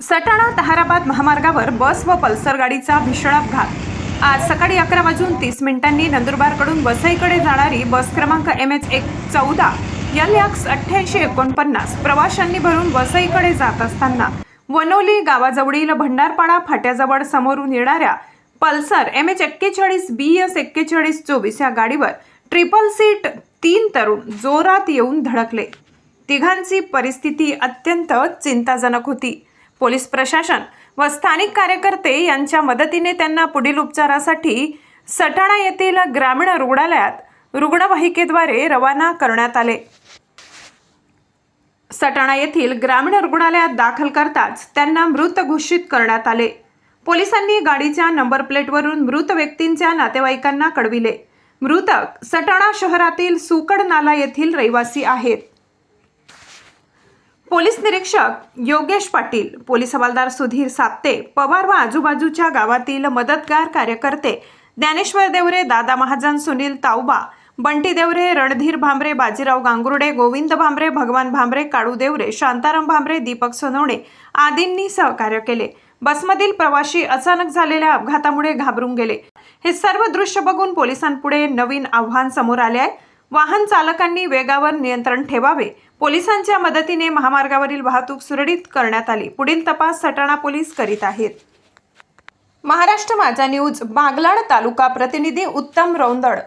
सटाणा ताहाराबाद महामार्गावर बस व पल्सर गाडीचा भीषण अपघात आज सकाळी अकरा वाजून तीस मिनिटांनी नंदुरबारकडून वसईकडे जाणारी बस क्रमांक एम एच एक चौदा एल एक्स अठ्ठ्याऐंशी एकोणपन्नास प्रवाशांनी भरून वसईकडे जात असताना वनोली गावाजवळील भंडारपाडा फाट्याजवळ समोरून येणाऱ्या पल्सर एम एच एक्केचाळीस बी एस एक्केचाळीस चोवीस या गाडीवर ट्रिपल सीट तीन तरुण जोरात येऊन धडकले. तिघांची परिस्थिती अत्यंत चिंताजनक होती. पोलीस प्रशासन व स्थानिक कार्यकर्ते यांच्या मदतीने त्यांना पुढील उपचारासाठी सटाणा येथील ग्रामीण रुग्णालयात रुग्णवाहिकेद्वारे रवाना करण्यात आले. सटाणा येथील ग्रामीण रुग्णालयात दाखल करताच त्यांना मृत घोषित करण्यात आले. पोलिसांनी गाडीच्या नंबर प्लेटवरून मृत व्यक्तींच्या नातेवाईकांना कळविले. मृतक सटाणा शहरातील सुकड नाला येथील रहिवासी आहेत. पोलीस निरीक्षक योगेश पाटील पोलीस हवालदार सुधीर साप्ते पवार व आजूबाजूच्या गावातील मदतगार कार्यकर्ते ज्ञानेश्वर देवरे दादा महाजन सुनील तावबा बंटी देवरे रणधीर भांबरे बाजीराव गांगुर्डे गोविंद भांबरे भगवान भांबरे काळू देवरे शांताराम भांबरे दीपक सोनवणे आदींनी सहकार्य केले. बसमधील प्रवाशी अचानक झालेल्या अपघातामुळे घाबरून गेले. हे सर्व दृश्य बघून पोलिसांपुढे नवीन आव्हान समोर आले आहे. वाहन चालकांनी वेगावर नियंत्रण ठेवावे. पोलिसांच्या मदतीने महामार्गावरील वाहतूक सुरळीत करण्यात आली. पुढील तपास सटाणा पोलीस करीत आहेत. महाराष्ट्र माझा न्यूज बागलाण तालुका प्रतिनिधी उत्तम रौंदड